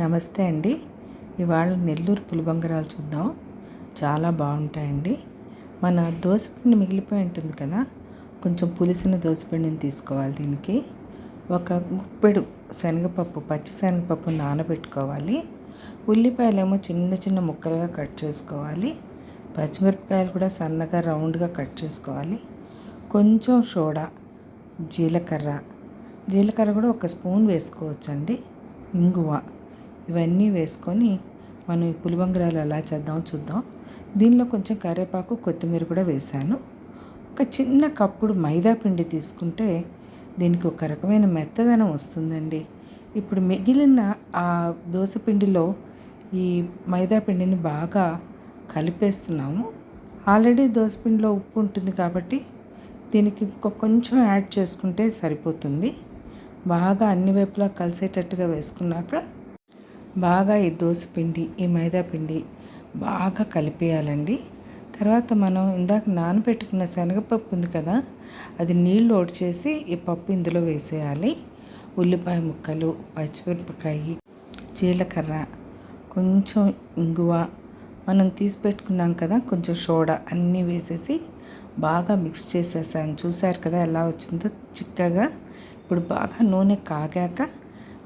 నమస్తే అండి. ఇవాళ నెల్లూరు పులిబంగరాలు చూద్దాం. చాలా బాగుంటాయండి. మన దోసపిండి మిగిలిపోయి ఉంటుంది కదా కొంచెం పులిసిన దోసపిండిని తీసుకోవాలి దీనికి. ఒక గుప్పెడు శనగపప్పు పచ్చి శనగపప్పు నానబెట్టుకోవాలి. ఉల్లిపాయలు ఏమో చిన్న చిన్న ముక్కలుగా కట్ చేసుకోవాలి. పచ్చిమిరపకాయలు కూడా సన్నగా రౌండ్గా కట్ చేసుకోవాలి. కొంచెం సోడా జీలకర్ర జీలకర్ర కూడా ఒక స్పూన్ వేసుకోవచ్చండి. ఇంగువ. ఇవన్నీ వేసుకొని మనం ఈ పులిబంగరాలు ఎలా చేద్దాం చూద్దాం. దీనిలో కొంచెం కరివేపాకు కొత్తిమీర కూడా వేశాను. ఒక చిన్న కప్పుడు మైదా పిండి తీసుకుంటే దీనికి ఒక రకమైన మెత్తదనం వస్తుందండి. ఇప్పుడు మిగిలిన ఆ దోశ పిండిలో ఈ మైదా పిండిని బాగా కలిపేస్తున్నాము. ఆల్రెడీ దోసపిండిలో ఉప్పు ఉంటుంది కాబట్టి దీనికి ఇంకో కొంచెం యాడ్ చేసుకుంటే సరిపోతుంది. బాగా అన్ని వైపులా కలిసేటట్టుగా వేసుకున్నాక బాగా ఈ దోశ పిండి ఈ మైదాపిండి బాగా కలిపేయాలండి. తర్వాత మనం ఇందాక నానబెట్టుకున్న శనగపప్పు ఉంది కదా అది నీళ్ళు ఓడ్చేసి ఈ పప్పు ఇందులో వేసేయాలి. ఉల్లిపాయ ముక్కలు పచ్చిమిరపకాయ జీలకర్ర కొంచెం ఇంగువ మనం తీసి పెట్టుకున్నాం కదా కొంచెం సోడా అన్నీ వేసేసి బాగా మిక్స్ చేసేసాను. చూశారు కదా ఎలా వచ్చిందో? చిక్కగా ఇప్పుడు బాగా నూనె కాగాక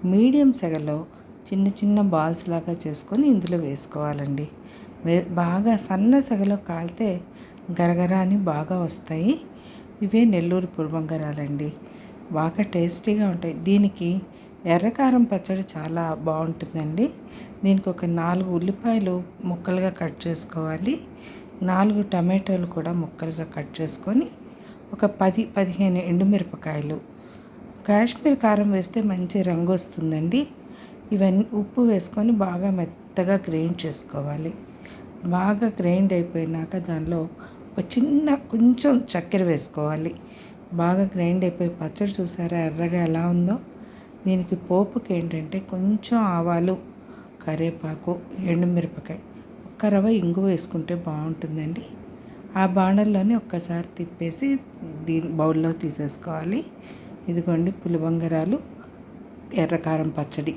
మీడియం సెగలో చిన్న చిన్న బాల్స్ లాగా చేసుకొని ఇందులో వేసుకోవాలండి. వే బాగా సన్న సగలో కాలితే గరగర అని బాగా వస్తాయి. ఇవే నెల్లూరు పురుబంగరాలండి. బాగా టేస్టీగా ఉంటాయి. దీనికి ఎర్రకారం పచ్చడి చాలా బాగుంటుందండి. దీనికి ఒక నాలుగు ఉల్లిపాయలు ముక్కలుగా కట్ చేసుకోవాలి. నాలుగు టమాటోలు కూడా ముక్కలుగా కట్ చేసుకొని ఒక పది పదిహేను ఎండుమిరపకాయలు. కాశ్మీర్ కారం వేస్తే మంచి రంగు వస్తుందండి. ఇవన్నీ ఉప్పు వేసుకొని బాగా మెత్తగా గ్రైండ్ చేసుకోవాలి. బాగా గ్రైండ్ అయిపోయినాక దానిలో ఒక చిన్న కొంచెం చక్కెర వేసుకోవాలి. బాగా గ్రైండ్ అయిపోయి పచ్చడి చూసారా ఎర్రగా ఎలా ఉందో? దీనికి పోపుకి ఏంటంటే కొంచెం ఆవాలు కరివేపాకు ఎండుమిరపకాయ ఒక్క రవ్వ ఇంగు వేసుకుంటే బాగుంటుందండి. ఆ బాణల్లోనే ఒక్కసారి తిప్పేసి దీని బౌల్లో తీసేసుకోవాలి. ఇదిగోండి పులిబంగరాలు ఎర్రకారం పచ్చడి.